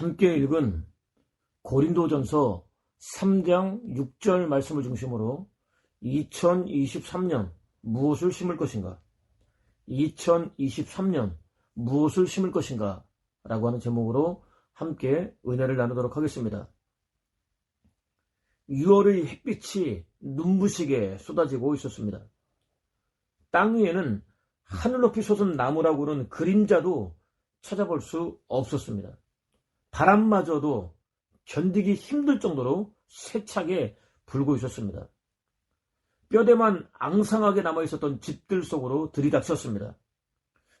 함께 읽은 고린도전서 3장 6절 말씀을 중심으로 2023년 무엇을 심을 것인가? 2023년 무엇을 심을 것인가? 라고 하는 제목으로 함께 은혜를 나누도록 하겠습니다. 6월의 햇빛이 눈부시게 쏟아지고 있었습니다. 땅 위에는 하늘 높이 솟은 나무라고는 그림자도 찾아볼 수 없었습니다. 바람마저도 견디기 힘들 정도로 세차게 불고 있었습니다. 뼈대만 앙상하게 남아 있었던 집들 속으로 들이닥쳤습니다.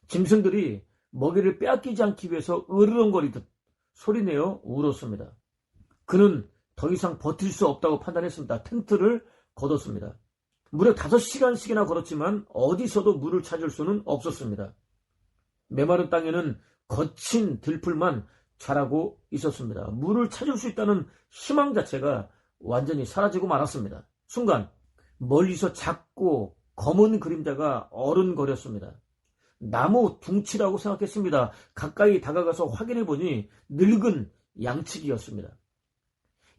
짐승들이 먹이를 빼앗기지 않기 위해서 으르렁거리듯 소리내어 울었습니다. 그는 더 이상 버틸 수 없다고 판단했습니다. 텐트를 걷었습니다. 무려 5시간씩이나 걸었지만 어디서도 물을 찾을 수는 없었습니다. 메마른 땅에는 거친 들풀만 자라고 있었습니다. 물을 찾을 수 있다는 희망 자체가 완전히 사라지고 말았습니다. 순간 멀리서 작고 검은 그림자가 어른거렸습니다. 나무 둥치라고 생각했습니다. 가까이 다가가서 확인해 보니 늙은 양치기였습니다.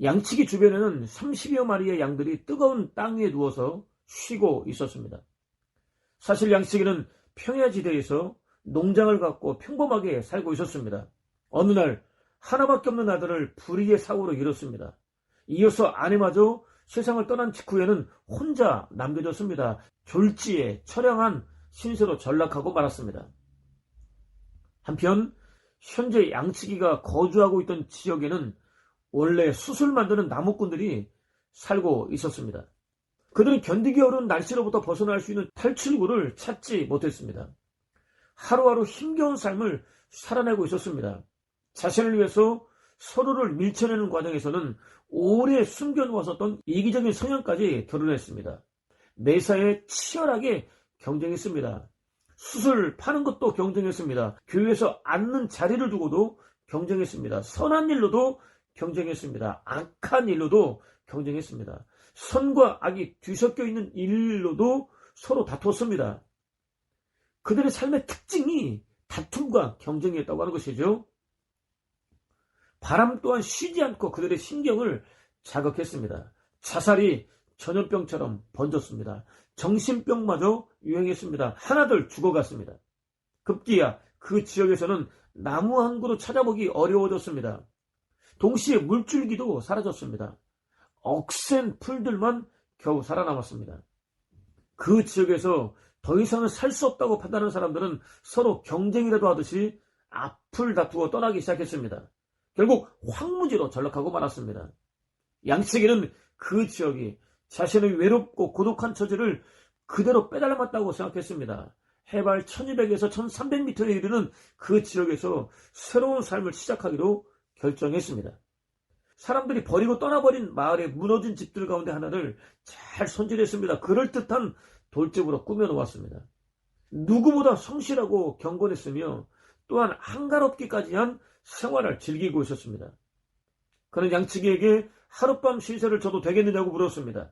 양치기 주변에는 30여 마리의 양들이 뜨거운 땅 위에 누워서 쉬고 있었습니다. 사실 양치기는 평야지대에서 농장을 갖고 평범하게 살고 있었습니다. 어느 날 하나밖에 없는 아들을 불의의 사고로 잃었습니다. 이어서 아내마저 세상을 떠난 직후에는 혼자 남겨졌습니다. 졸지에 처량한 신세로 전락하고 말았습니다. 한편 현재 양치기가 거주하고 있던 지역에는 원래 숯을 만드는 나무꾼들이 살고 있었습니다. 그들은 견디기 어려운 날씨로부터 벗어날 수 있는 탈출구를 찾지 못했습니다. 하루하루 힘겨운 삶을 살아내고 있었습니다. 자신을 위해서 서로를 밀쳐내는 과정에서는 오래 숨겨놓았었던 이기적인 성향까지 드러냈습니다. 매사에 치열하게 경쟁했습니다. 숯을 파는 것도 경쟁했습니다. 교회에서 앉는 자리를 두고도 경쟁했습니다. 선한 일로도 경쟁했습니다. 악한 일로도 경쟁했습니다. 선과 악이 뒤섞여 있는 일로도 서로 다퉜습니다. 그들의 삶의 특징이 다툼과 경쟁이었다고 하는 것이죠. 바람 또한 쉬지 않고 그들의 신경을 자극했습니다. 자살이 전염병처럼 번졌습니다. 정신병마저 유행했습니다. 하나둘 죽어갔습니다. 급기야 그 지역에서는 나무 한 그루 찾아보기 어려워졌습니다. 동시에 물줄기도 사라졌습니다. 억센 풀들만 겨우 살아남았습니다. 그 지역에서 더 이상은 살 수 없다고 판단하는 사람들은 서로 경쟁이라도 하듯이 앞을 다투어 떠나기 시작했습니다. 결국 황무지로 전락하고 말았습니다. 양치기는 그 지역이 자신의 외롭고 고독한 처지를 그대로 빼닮았다고 생각했습니다. 해발 1200에서 1300m에 이르는 그 지역에서 새로운 삶을 시작하기로 결정했습니다. 사람들이 버리고 떠나버린 마을의 무너진 집들 가운데 하나를 잘 손질했습니다. 그럴듯한 돌집으로 꾸며놓았습니다. 누구보다 성실하고 경건했으며 또한 한가롭기까지 한 생활을 즐기고 있었습니다. 그는 양치기에게 하룻밤 신세를 져도 되겠느냐고 물었습니다.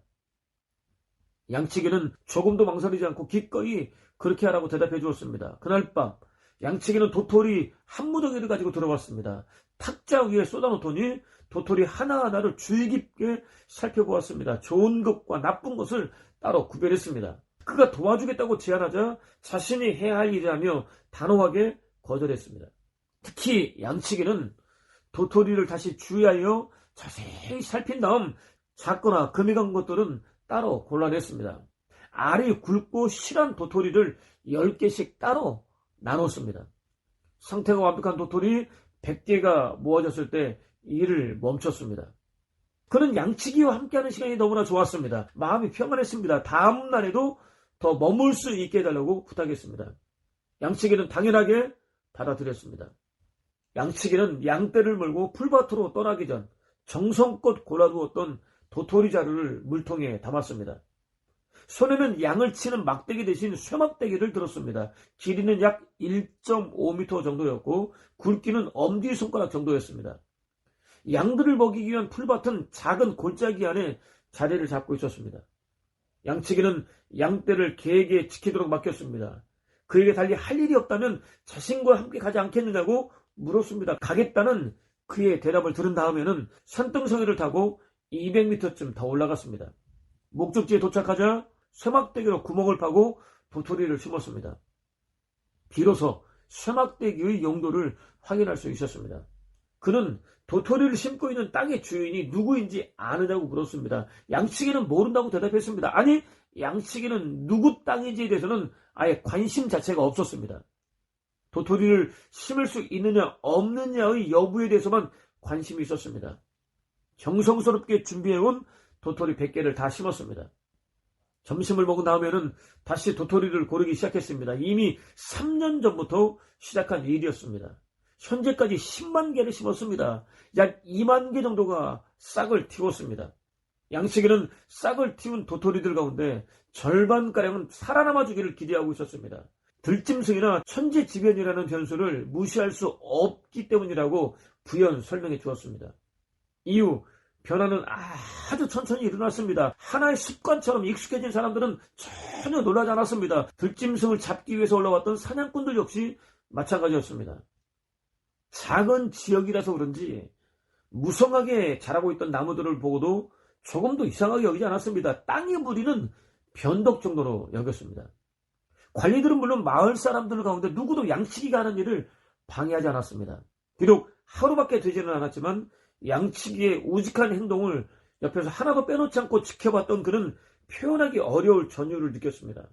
양치기는 조금도 망설이지 않고 기꺼이 그렇게 하라고 대답해 주었습니다. 그날 밤 양치기는 도토리 한 무더기를 가지고 들어왔습니다. 탁자 위에 쏟아놓더니 도토리 하나하나를 주의 깊게 살펴보았습니다. 좋은 것과 나쁜 것을 따로 구별했습니다. 그가 도와주겠다고 제안하자 자신이 해야 할 일이라며 단호하게 거절했습니다. 특히 양치기는 도토리를 다시 주의하여 자세히 살핀 다음 작거나 금이 간 것들은 따로 골라냈습니다. 알이 굵고 실한 도토리를 10개씩 따로 나눴습니다. 상태가 완벽한 도토리 100개가 모아졌을 때 일을 멈췄습니다. 그는 양치기와 함께하는 시간이 너무나 좋았습니다. 마음이 평안했습니다. 다음 날에도 더 머물 수 있게 해달라고 부탁했습니다. 양치기는 당연하게 받아들였습니다. 양치기는 양떼를 몰고 풀밭으로 떠나기 전 정성껏 골라두었던 도토리 자루를 물통에 담았습니다. 손에는 양을 치는 막대기 대신 쇠막대기를 들었습니다. 길이는 약 1.5m 정도였고 굵기는 엄지손가락 정도였습니다. 양들을 먹이기 위한 풀밭은 작은 골짜기 안에 자리를 잡고 있었습니다. 양치기는 양떼를 개에게 지키도록 맡겼습니다. 그에게 달리 할 일이 없다면 자신과 함께 가지 않겠느냐고 물었습니다. 가겠다는 그의 대답을 들은 다음에는 산등성이를 타고 200m쯤 더 올라갔습니다. 목적지에 도착하자 쇠막대기로 구멍을 파고 도토리를 심었습니다. 비로소 쇠막대기의 용도를 확인할 수 있었습니다. 그는 도토리를 심고 있는 땅의 주인이 누구인지 아느냐고 물었습니다. 양치기는 모른다고 대답했습니다. 아니, 양치기는 누구 땅인지에 대해서는 아예 관심 자체가 없었습니다. 도토리를 심을 수 있느냐 없느냐의 여부에 대해서만 관심이 있었습니다. 정성스럽게 준비해온 도토리 100개를 다 심었습니다. 점심을 먹은 다음에는 다시 도토리를 고르기 시작했습니다. 이미 3년 전부터 시작한 일이었습니다. 현재까지 10만 개를 심었습니다. 약 2만 개 정도가 싹을 틔웠습니다. 양식에는 싹을 틔운 도토리들 가운데 절반가량은 살아남아 주기를 기대하고 있었습니다. 들짐승이나 천재지변이라는 변수를 무시할 수 없기 때문이라고 부연 설명해 주었습니다. 이후 변화는 아주 천천히 일어났습니다. 하나의 습관처럼 익숙해진 사람들은 전혀 놀라지 않았습니다. 들짐승을 잡기 위해서 올라왔던 사냥꾼들 역시 마찬가지였습니다. 작은 지역이라서 그런지 무성하게 자라고 있던 나무들을 보고도 조금도 이상하게 여기지 않았습니다. 땅에 무리는 변덕 정도로 여겼습니다. 관리들은 물론 마을 사람들 가운데 누구도 양치기가 하는 일을 방해하지 않았습니다. 비록 하루밖에 되지는 않았지만 양치기의 우직한 행동을 옆에서 하나도 빼놓지 않고 지켜봤던 그는 표현하기 어려울 전율을 느꼈습니다.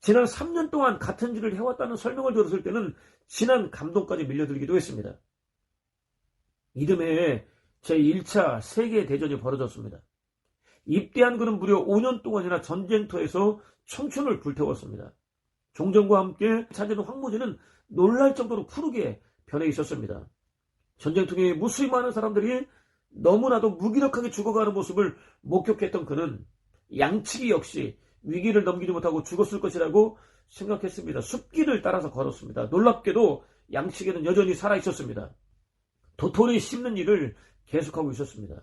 지난 3년 동안 같은 일을 해왔다는 설명을 들었을 때는 진한 감동까지 밀려들기도 했습니다. 이듬해에 제1차 세계대전이 벌어졌습니다. 입대한 그는 무려 5년 동안이나 전쟁터에서 청춘을 불태웠습니다. 종전과 함께 찾은 황무지는 놀랄 정도로 푸르게 변해 있었습니다. 전쟁통에 무수히 많은 사람들이 너무나도 무기력하게 죽어가는 모습을 목격했던 그는 양치기 역시 위기를 넘기지 못하고 죽었을 것이라고 생각했습니다. 숲길을 따라서 걸었습니다. 놀랍게도 양치기는 여전히 살아 있었습니다. 도토리 심는 일을 계속하고 있었습니다.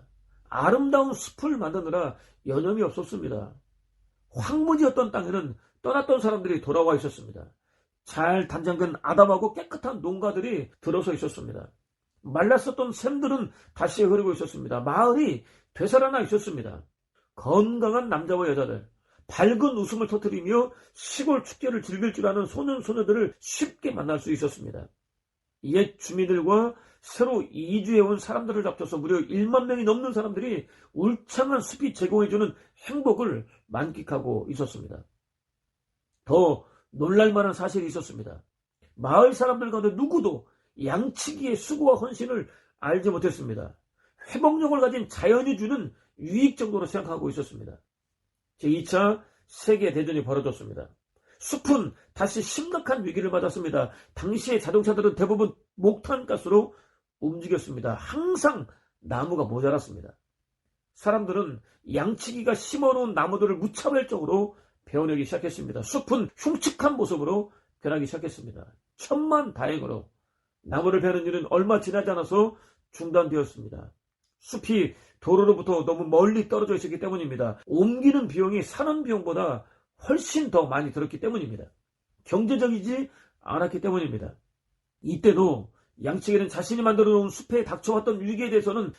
아름다운 숲을 만드느라 여념이 없었습니다. 황무지였던 땅에는 떠났던 사람들이 돌아와 있었습니다. 잘 단장된 아담하고 깨끗한 농가들이 들어서 있었습니다. 말랐었던 샘들은 다시 흐르고 있었습니다. 마을이 되살아나 있었습니다. 건강한 남자와 여자들, 밝은 웃음을 터뜨리며 시골 축제를 즐길 줄 아는 소년, 소녀들을 쉽게 만날 수 있었습니다. 옛 주민들과 새로 이주해온 사람들을 합쳐서 무려 1만 명이 넘는 사람들이 울창한 숲이 제공해주는 행복을 만끽하고 있었습니다. 더 놀랄만한 사실이 있었습니다. 마을 사람들 가운데 누구도 양치기의 수고와 헌신을 알지 못했습니다. 회복력을 가진 자연이 주는 유익 정도로 생각하고 있었습니다. 제2차 세계대전이 벌어졌습니다. 숲은 다시 심각한 위기를 맞았습니다. 당시의 자동차들은 대부분 목탄가스로 움직였습니다. 항상 나무가 모자랐습니다. 사람들은 양치기가 심어놓은 나무들을 무차별적으로 베어내기 시작했습니다. 숲은 흉측한 모습으로 변하기 시작했습니다. 천만 다행으로 나무를 베는 일은 얼마 지나지 않아서 중단되었습니다. 숲이 도로로부터 너무 멀리 떨어져 있었기 때문입니다. 옮기는 비용이 사는 비용보다 훨씬 더 많이 들었기 때문입니다. 경제적이지 않았기 때문입니다. 이때도 양치기는 자신이 만들어 놓은 숲에 닥쳐왔던 위기에 대해서는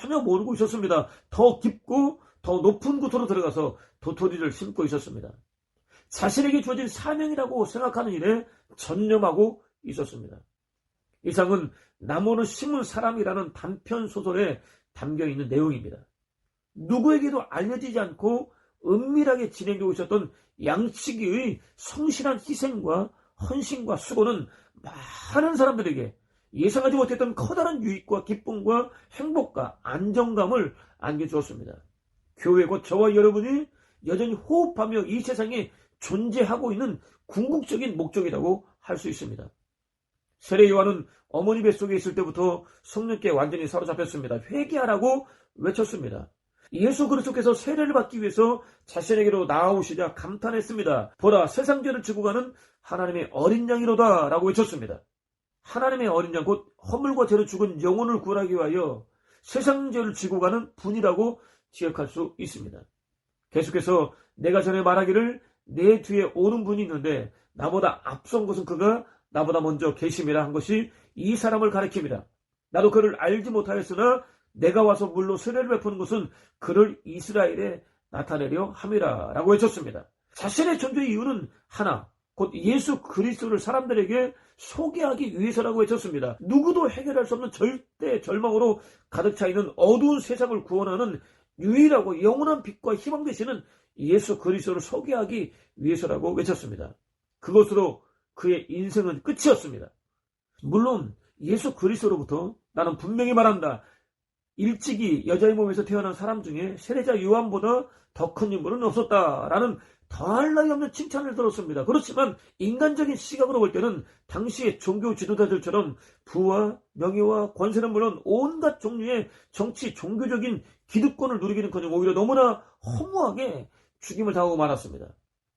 전혀 모르고 있었습니다. 더 깊고 더 높은 곳으로 들어가서 도토리를 심고 있었습니다. 자신에게 주어진 사명이라고 생각하는 일에 전념하고 있었습니다. 이상은 나무는 심은 사람이라는 단편 소설에 담겨 있는 내용입니다. 누구에게도 알려지지 않고 은밀하게 진행되고 있었던 양치기의 성실한 희생과 헌신과 수고는 많은 사람들에게 예상하지 못했던 커다란 유익과 기쁨과 행복과 안정감을 안겨주었습니다. 교회 곧 저와 여러분이 여전히 호흡하며 이 세상에 존재하고 있는 궁극적인 목적이라고 할 수 있습니다. 세례 요한은 어머니 뱃속에 있을 때부터 성령께 완전히 사로잡혔습니다. 회개하라고 외쳤습니다. 예수 그리스도께서 세례를 받기 위해서 자신에게로 나아오시자 감탄했습니다. 보라 세상 죄를 지고 가는 하나님의 어린 양이로다 라고 외쳤습니다. 하나님의 어린 양 곧 허물과 죄로 죽은 영혼을 구하기 위하여 세상 죄를 지고 가는 분이라고 지역할 수 있습니다. 계속해서 내가 전에 말하기를 내 뒤에 오는 분이 있는데 나보다 앞선 것은 그가 나보다 먼저 계심이라 한 것이 이 사람을 가리킵니다. 나도 그를 알지 못하였으나 내가 와서 물로 세례를 베푸는 것은 그를 이스라엘에 나타내려 함이라 라고 외쳤습니다. 자신의 존재의 이유는 하나, 곧 예수 그리스도를 사람들에게 소개하기 위해서라고 외쳤습니다. 누구도 해결할 수 없는 절대 절망으로 가득 차 있는 어두운 세상을 구원하는 유일하고 영원한 빛과 희망 되시는 예수 그리스도를 소개하기 위해서라고 외쳤습니다. 그것으로 그의 인생은 끝이었습니다. 물론 예수 그리스도로부터 나는 분명히 말한다. 일찍이 여자의 몸에서 태어난 사람 중에 세례자 요한보다 더 큰 인물은 없었다라는 더할 나위 없는 칭찬을 들었습니다. 그렇지만 인간적인 시각으로 볼 때는 당시의 종교 지도자들처럼 부와 명예와 권세는 물론 온갖 종류의 정치, 종교적인 기득권을 누리기는커녕 오히려 너무나 허무하게 죽임을 당하고 말았습니다.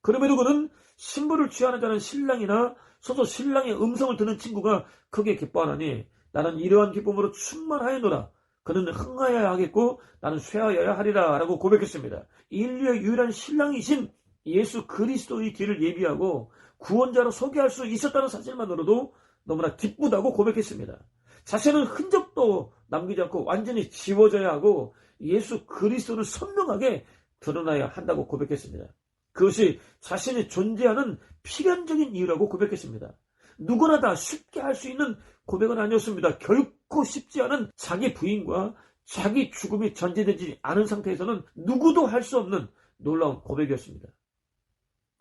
그럼에도 그는 신부를 취하는 자는 신랑이나 서서 신랑의 음성을 듣는 친구가 크게 기뻐하나니 나는 이러한 기쁨으로 충만하였노라. 그는 흥하여야 하겠고 나는 쇠하여야 하리라 라고 고백했습니다. 인류의 유일한 신랑이신 예수 그리스도의 길을 예비하고 구원자로 소개할 수 있었다는 사실만으로도 너무나 기쁘다고 고백했습니다. 자신은 흔적도 남기지 않고 완전히 지워져야 하고 예수 그리스도를 선명하게 드러나야 한다고 고백했습니다. 그것이 자신이 존재하는 필연적인 이유라고 고백했습니다. 누구나 다 쉽게 할 수 있는 고백은 아니었습니다. 결코 쉽지 않은 자기 부인과 자기 죽음이 전제되지 않은 상태에서는 누구도 할 수 없는 놀라운 고백이었습니다.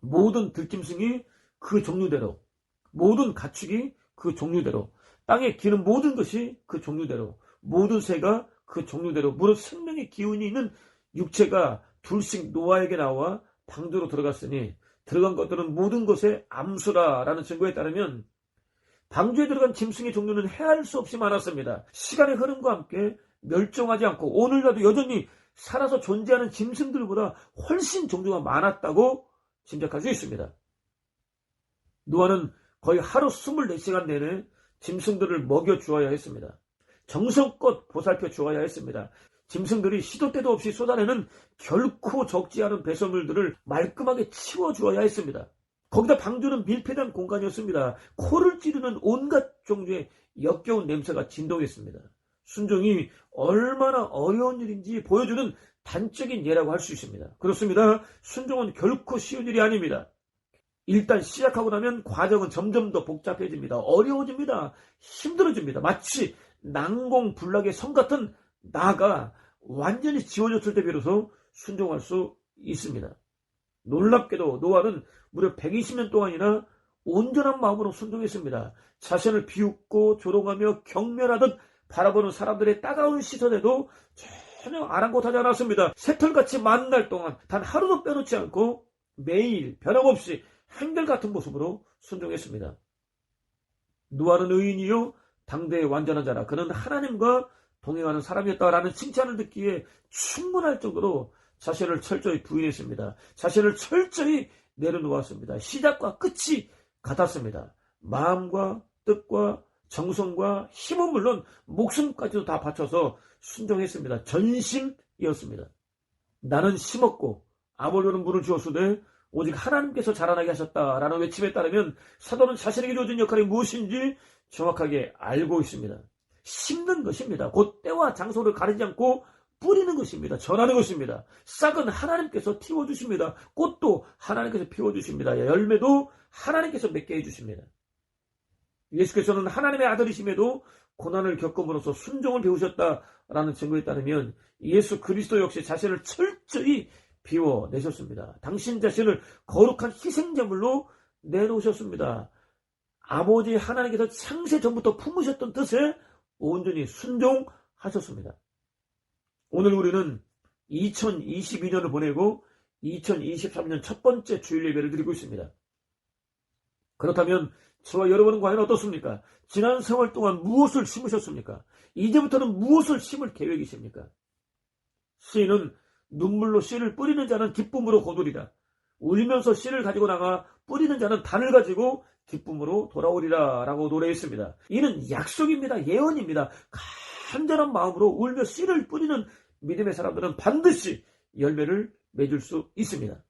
모든 들짐승이 그 종류대로, 모든 가축이 그 종류대로, 땅에 기는 모든 것이 그 종류대로, 모든 새가 그 종류대로, 무릇 생명의 기운이 있는 육체가 둘씩 노아에게 나와 방주로 들어갔으니 들어간 것들은 모든 것의 암수라라는 증거에 따르면 방주에 들어간 짐승의 종류는 헤아릴 수 없이 많았습니다. 시간의 흐름과 함께 멸종하지 않고 오늘날도 여전히 살아서 존재하는 짐승들보다 훨씬 종류가 많았다고 짐작할 수 있습니다. 노아는 거의 하루 24시간 내내 짐승들을 먹여 주어야 했습니다. 정성껏 보살펴 주어야 했습니다. 짐승들이 시도 때도 없이 쏟아내는 결코 적지 않은 배설물들을 말끔하게 치워 주어야 했습니다. 거기다 방주는 밀폐된 공간이었습니다. 코를 찌르는 온갖 종류의 역겨운 냄새가 진동했습니다. 순종이 얼마나 어려운 일인지 보여주는 단적인 예라고 할 수 있습니다. 그렇습니다. 순종은 결코 쉬운 일이 아닙니다. 일단 시작하고 나면 과정은 점점 더 복잡해집니다. 어려워집니다. 힘들어집니다. 마치 난공불락의 섬 같은 나가 완전히 지워졌을 때 비로소 순종할 수 있습니다. 놀랍게도 노아는 무려 120년 동안이나 온전한 마음으로 순종했습니다. 자신을 비웃고 조롱하며 경멸하듯 바라보는 사람들의 따가운 시선에도 전혀 아랑곳하지 않았습니다. 새털같이 만날 동안 단 하루도 빼놓지 않고 매일 변함없이 한결같은 모습으로 순종했습니다. 노아는 의인이요 당대의 완전한 자라 그는 하나님과 동행하는 사람이었다라는 칭찬을 듣기에 충분할 정도로 자신을 철저히 부인했습니다. 자신을 철저히 내려놓았습니다. 시작과 끝이 같았습니다. 마음과 뜻과 정성과 힘은 물론 목숨까지도 다 바쳐서 순종했습니다. 전심이었습니다. 나는 심었고 아몰로는 물을 주었으되 오직 하나님께서 자라나게 하셨다라는 외침에 따르면 사도는 자신에게 주어진 역할이 무엇인지 정확하게 알고 있습니다. 심는 것입니다. 곧 때와 장소를 가리지 않고 뿌리는 것입니다. 전하는 것입니다. 싹은 하나님께서 틔워주십니다. 꽃도 하나님께서 피워주십니다. 열매도 하나님께서 맺게 해주십니다. 예수께서는 하나님의 아들이심에도 고난을 겪음으로써 순종을 배우셨다라는 증거에 따르면 예수 그리스도 역시 자신을 철저히 비워내셨습니다. 당신 자신을 거룩한 희생제물로 내놓으셨습니다. 아버지 하나님께서 창세 전부터 품으셨던 뜻에 온전히 순종하셨습니다. 오늘 우리는 2022년을 보내고 2023년 첫 번째 주일 예배를 드리고 있습니다. 그렇다면 저와 여러분은 과연 어떻습니까? 지난 생활 동안 무엇을 심으셨습니까? 이제부터는 무엇을 심을 계획이십니까? 시인은 눈물로 씨를 뿌리는 자는 기쁨으로 거두리라. 울면서 씨를 가지고 나가 뿌리는 자는 단을 가지고 기쁨으로 돌아오리라 라고 노래했습니다. 이는 약속입니다. 예언입니다. 간절한 마음으로 울며 씨를 뿌리는 믿음의 사람들은 반드시 열매를 맺을 수 있습니다.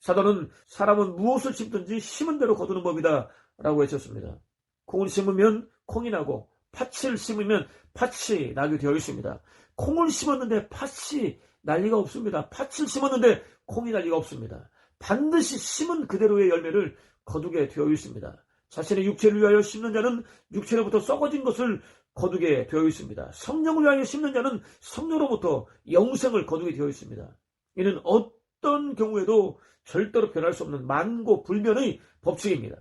사도는 사람은 무엇을 심든지 심은 대로 거두는 법이다 라고 외쳤습니다. 콩을 심으면 콩이 나고 팥을 심으면 팥이 나게 되어 있습니다. 콩을 심었는데 팥이 날 리가 없습니다. 팥을 심었는데 콩이 날 리가 없습니다. 반드시 심은 그대로의 열매를 거두게 되어 있습니다. 자신의 육체를 위하여 심는 자는 육체로부터 썩어진 것을 거두게 되어 있습니다. 성령을 위하여 심는 자는 성령으로부터 영생을 거두게 되어 있습니다. 이는 어떤 경우에도 절대로 변할 수 없는 만고 불변의 법칙입니다.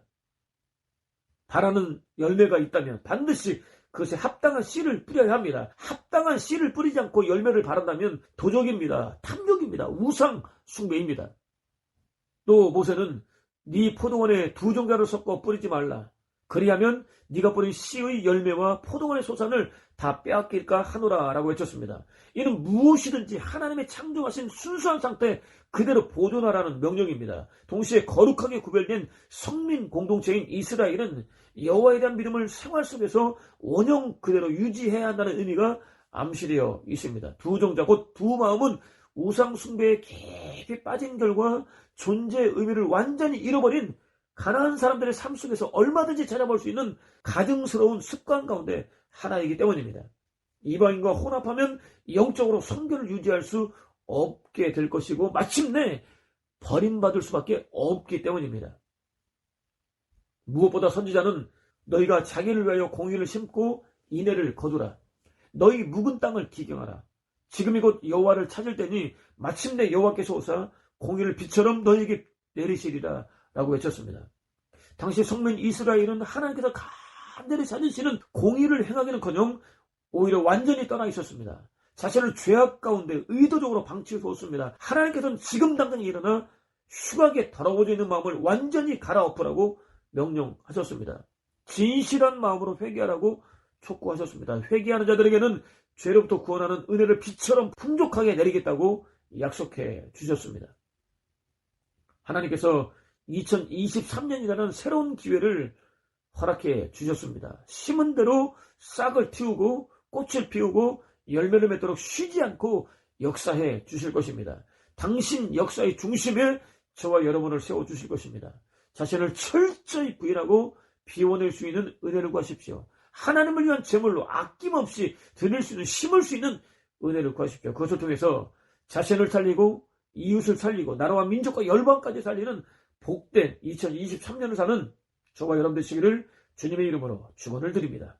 바라는 열매가 있다면 반드시 그것에 합당한 씨를 뿌려야 합니다. 합당한 씨를 뿌리지 않고 열매를 바란다면 도적입니다. 탐욕입니다. 우상 숭배입니다. 또 모세는 네 포도원에 두 종자를 섞어 뿌리지 말라. 그리하면 네가 뿌린 씨의 열매와 포도원의 소산을 다 빼앗길까 하노라라고 외쳤습니다. 이는 무엇이든지 하나님의 창조하신 순수한 상태 그대로 보존하라는 명령입니다. 동시에 거룩하게 구별된 성민 공동체인 이스라엘은 여호와에 대한 믿음을 생활 속에서 원형 그대로 유지해야 한다는 의미가 암시되어 있습니다. 두 종자 곧 두 마음은 우상 숭배에 깊이 빠진 결과 존재의 의미를 완전히 잃어버린 가난한 사람들의 삶 속에서 얼마든지 찾아볼 수 있는 가증스러운 습관 가운데 하나이기 때문입니다. 이방인과 혼합하면 영적으로 성결을 유지할 수 없게 될 것이고 마침내 버림받을 수밖에 없기 때문입니다. 무엇보다 선지자는 너희가 자기를 위하여 공의를 심고 인애를 거두라. 너희 묵은 땅을 기경하라. 지금이 곧 여호와를 찾을 때니 마침내 여호와께서 오사 공의를 비처럼 너희에게 내리시리라 라고 외쳤습니다. 당시 성민 이스라엘은 하나님께서 간절히 찾으시는 공의를 행하기는커녕 오히려 완전히 떠나 있었습니다. 자신을 죄악 가운데 의도적으로 방치해 두었습니다. 하나님께서는 지금 당장 일어나 흉하게 더러워져 있는 마음을 완전히 갈아엎으라고 명령하셨습니다. 진실한 마음으로 회개하라고 촉구하셨습니다. 회개하는 자들에게는 죄로부터 구원하는 은혜를 빛처럼 풍족하게 내리겠다고 약속해 주셨습니다. 하나님께서 2023년이라는 새로운 기회를 허락해 주셨습니다. 심은 대로 싹을 틔우고 꽃을 피우고 열매를 맺도록 쉬지 않고 역사해 주실 것입니다. 당신 역사의 중심에 저와 여러분을 세워 주실 것입니다. 자신을 철저히 부인하고 비워낼 수 있는 은혜를 구하십시오. 하나님을 위한 제물로 아낌없이 드릴 수 있는 심을 수 있는 은혜를 구하십시오. 그것을 통해서 자신을 살리고 이웃을 살리고 나라와 민족과 열방까지 살리는 복된 2023년을 사는 저와 여러분 되시기를 주님의 이름으로 축원을 드립니다.